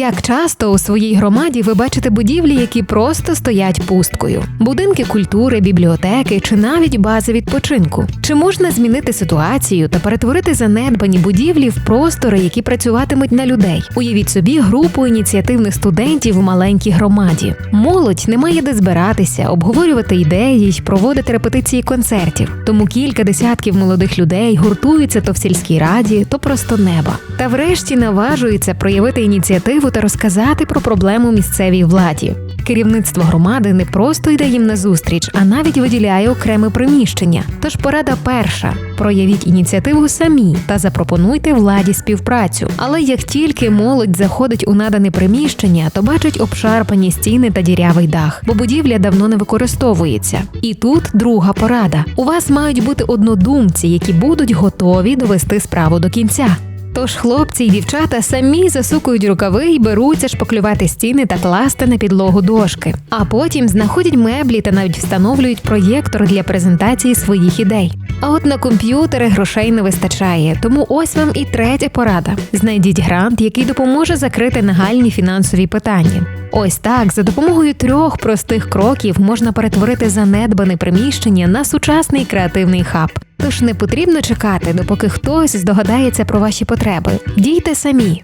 Як часто у своїй громаді ви бачите будівлі, які просто стоять пусткою: будинки культури, бібліотеки чи навіть бази відпочинку? Чи можна змінити ситуацію та перетворити занедбані будівлі в простори, які працюватимуть на людей? Уявіть собі групу ініціативних студентів в маленькій громаді. Молодь не має де збиратися, обговорювати ідеї й проводити репетиції концертів. Тому кілька десятків молодих людей гуртуються то в сільській раді, то просто неба. Та врешті наважуються проявити ініціативу та розказати про проблему місцевій владі. Керівництво громади не просто йде їм на зустріч, а навіть виділяє окреме приміщення. Тож порада перша: проявіть ініціативу самі та запропонуйте владі співпрацю. Але як тільки молодь заходить у надане приміщення, то бачить обшарпані стіни та дірявий дах, бо будівля давно не використовується. І тут друга порада: у вас мають бути однодумці, які будуть готові довести справу до кінця. Тож хлопці й дівчата самі засукують рукави і беруться шпаклювати стіни та класти на підлогу дошки. А потім знаходять меблі та навіть встановлюють проєктор для презентації своїх ідей. А от на комп'ютери грошей не вистачає, тому ось вам і третя порада: знайдіть грант, який допоможе закрити нагальні фінансові питання. Ось так, за допомогою трьох простих кроків можна перетворити занедбане приміщення на сучасний креативний хаб. Тож не потрібно чекати, допоки хтось здогадається про ваші потреби. Дійте самі.